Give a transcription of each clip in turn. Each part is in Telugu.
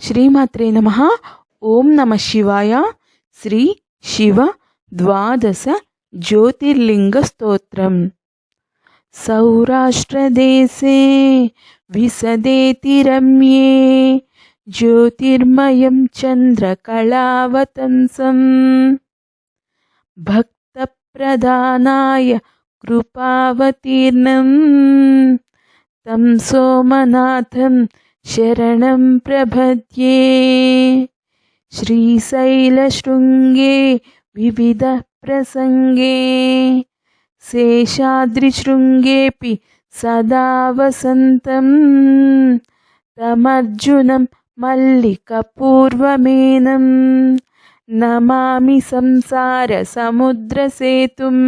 శ్రీమాత్రే నమ. ఓం నమ శివాయ. శ్రీ శివ ద్వాదశ జ్యోతిర్లింగ స్తోత్రం. సౌరాష్ట్రదేశే విశదేతి రమ్యే జ్యోతిర్మయం చంద్రకళావతంసం. భక్తప్రదానాయ కృపావతీర్ణం. తం సోమనాథం శరణం ప్రపద్యే శ్రీశైలశృంగే వివిధ ప్రసంగే శేషాద్రిశృంగేపి సదా వసంతం తమర్జునం మల్లికపూర్వమేనం నమామి సంసార సముద్రసేతుం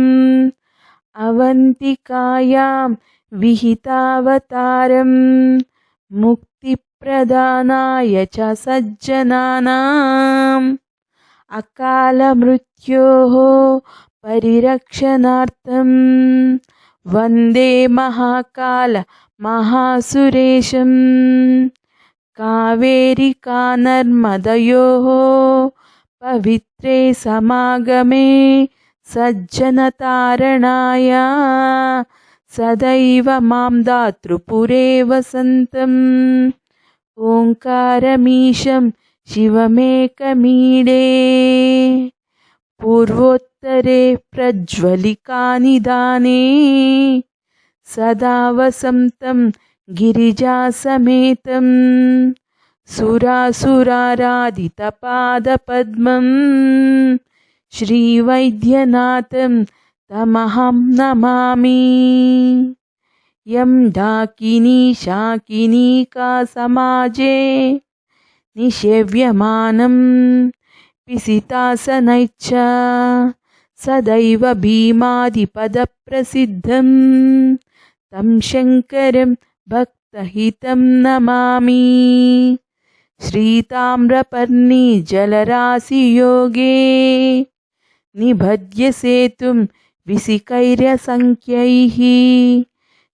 అవంతికాయాం విహితావతారం ముక్తిప్రదానాయ చ సజ్జనానాం అకాలమృత్యోः పరిరక్షణార్థం వందే మహాకాల మహాసురేశం కావేరికా నర్మదయోः పవిత్రే సమాగమే సజ్జనతారణాయ సదైవ మాం దాతృపురే వసంతం ఓంకారమీశం శివమేకమీడే పూర్వోత్తరే ప్రజ్వలికానిదానే సదా వసంతం గిరిజాసమేతం సురాసురారాధితపాదపద్మం శ్రీవైద్యనాథం తమహం నమామి యం డాకినీ శాకినీకా సమాజే నిషేవ్యమానం పిసితాసనైచ్చ సదైవ భీమాదిపదప్రసిద్ధం తం శంకరం భక్తహితం నమామి శ్రీతామ్రపర్ణి జలరాశియోగే నిబధ్య विसिकैर्यसङ्ख्यैः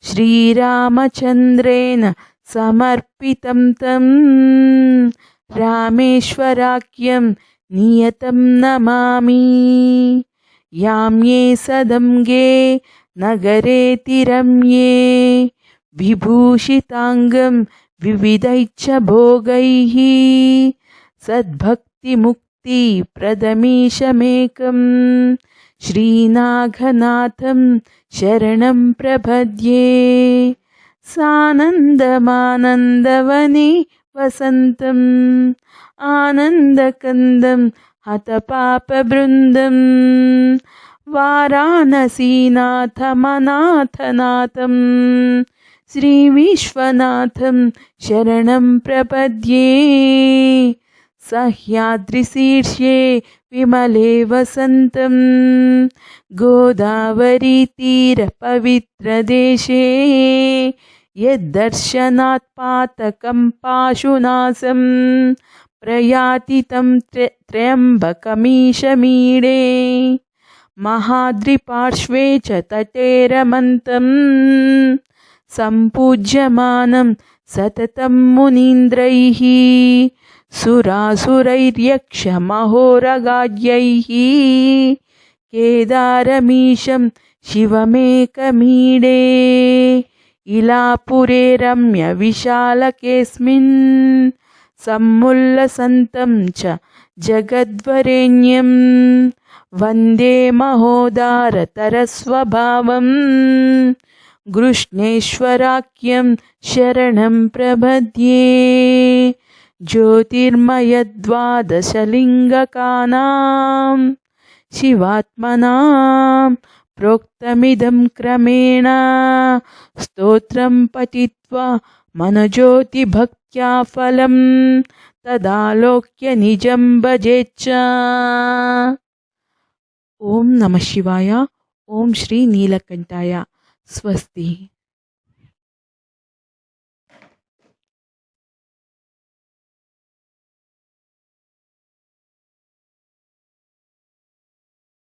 श्रीरामचन्द्रेण समर्पितं तं रामेश्वराख्यं नियतं नमामि। यां ये सदङ्गे नगरेति रम्ये विभूषिताङ्गं विविधैश्च भोगैः सद्भक्तिमुक्तिप्रदमीशमेकम् श्रीनाघनाथं शरणं प्रपद्ये। सानन्दमानन्दवने वसन्तम् आनन्दकन्दं हतपापबृन्दं वाराणसीनाथमनाथनाथम् श्रीविश्वनाथं शरणं प्रपद्ये। सह्याद्रिशीर्ष्ये विमले वसन्तं गोदावरीतीरपवित्रदेशे यद्दर्शनात् यद्दर्शनात्पातकम् पाशुनासं प्रयाति तं त्र्यम्बकमीशमीडे। महाद्रिपार्श्वे च तटेरमन्तं सम्पूज्यमानं सततं मुनीन्द्रैः। सुरासुरैर्यक्षमहोरगाड्यैः केदारमीशं शिवमेकमीडे इलापुरे रम्यविशालकेऽस्मिन् सम्मुल्लसन्तं च जगद्वरेण्यं वन्दे महोदारतरस्वभावम् गृष्णेश्वराख्यं शरणं प्रपद्ये ज्योतिर्मयद्वादशलिङ्गकानां शिवात्मनां प्रोक्तमिदं क्रमेण स्तोत्रं पठित्वा मनोज्योतिभक्त्या फलं तदालोक्य निजं भजेच्च ॐ नमः शिवाय ॐ श्री स्वस्ति।